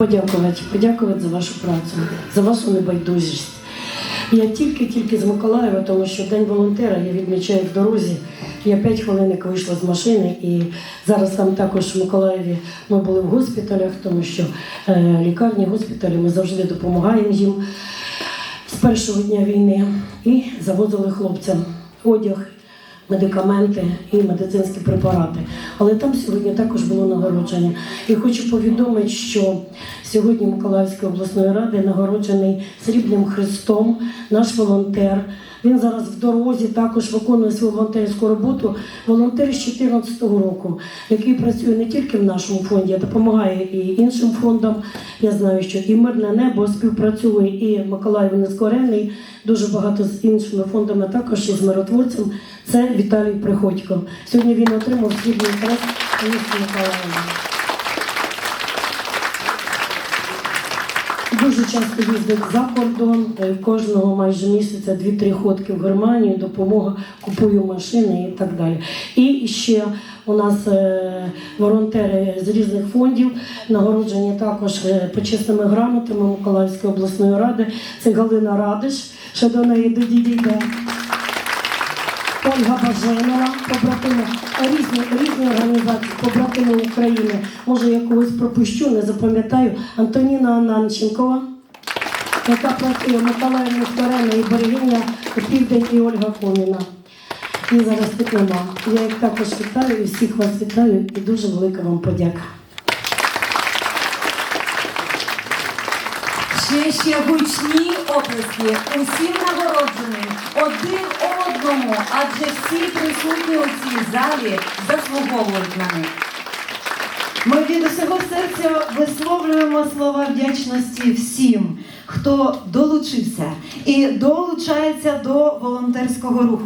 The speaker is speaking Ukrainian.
Подякувати, подякувати за вашу працю, за вашу небайдужість. Я тільки-тільки з Миколаєва, тому що День волонтера я відмічаю в дорозі. Я 5 хвилинок вийшла з машини, і зараз там також в Миколаєві ми були в госпіталях, тому що е, лікарні, госпіталі ми завжди допомагаємо їм з першого дня війни і завозили хлопцям одяг, медикаменти і медицинські препарати. Але там сьогодні також було нагородження. І хочу повідомити, що сьогодні Миколаївської обласної ради нагороджений срібним хрестом наш волонтер. Він зараз в дорозі також виконує свою волонтерську роботу. Волонтер з 2014 року, який працює не тільки в нашому фонді, а допомагає і іншим фондам. Я знаю, що і мирне небо співпрацює, і Миколаїв Нескорений, дуже багато з іншими фондами, також і з миротворцем. Це Віталій Приходько. Сьогодні він отримав срібний хрест у місті Миколаєві. Дуже часто їздить за кордон. Кожного майже місяця дві-три ходки в Германію, допомога, купую машини і так далі. І ще у нас е, волонтери з різних фондів нагороджені також е, почесними грамотами Миколаївської обласної ради. Це Галина Радиш, ще до неї дійде. Ольга Баженова, побратими різні, різні організації, побратими України. Може, я когось пропущу, не запам'ятаю. Антоніна Ананченкова, яка працює Миколаївна Флорена і Берегиня Південь і Ольга Коміна. І зараз тут нема. Я їх також вітаю і всіх вас вітаю і дуже велика вам подяка. Ще ще гучні оплески усім нагородженим один одному, адже всі присутні у цій залі заслуговують на них. Ми від усього серця висловлюємо слова вдячності всім, хто долучився і долучається до волонтерського руху.